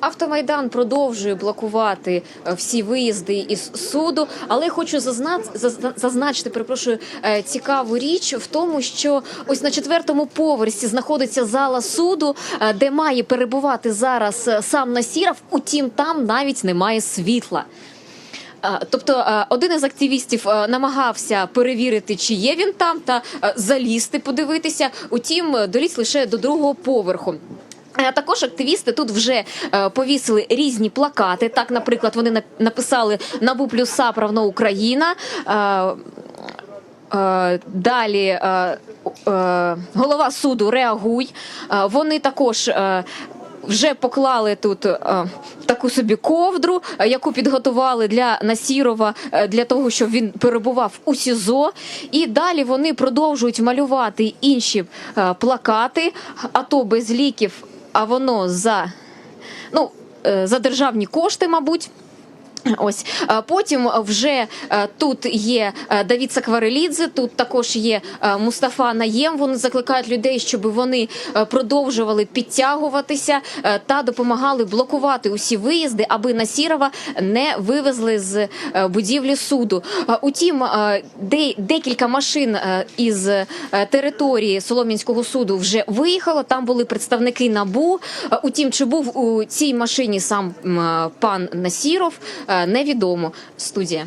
Автомайдан продовжує блокувати е, всі виїзди із суду, але хочу зазна- зазна- зазначити, перепрошую, е, цікаву річ в тому, що ось на четвертому поверсі знаходиться зала суду, е, де має перебувати зараз сам Насіров. Утім, там навіть немає світла. Тобто один із активістів намагався перевірити, чи є він там, та залізти, подивитися. Утім, доліз лише до другого поверху. Також активісти тут вже е, повісили різні плакати. Так, наприклад, вони нап- написали Набу плюса правно Україна. Е, Е, Далі голова суду реагуй. Вони також. Вже поклали тут таку собі ковдру, яку підготували для Насірова для того, щоб він перебував у СІЗО. І далі вони продовжують малювати інші плакати. А то без ліків, а воно за, ну, е, за державні кошти, мабуть. Ось потім вже е, тут є е, Давід Сакварелідзе, тут також є е, Мустафа Наєм. Вони закликають людей, щоб вони е, продовжували підтягуватися е, та допомагали блокувати усі виїзди, аби Насірова не вивезли з е, будівлі суду. Е, Утім, е, де- декілька машин е, із е, території Солом'янського суду вже виїхало. Там були представники набу. Е, Утім, чи був у цій машині сам е, пан Насіров, е, невідомо. Студія.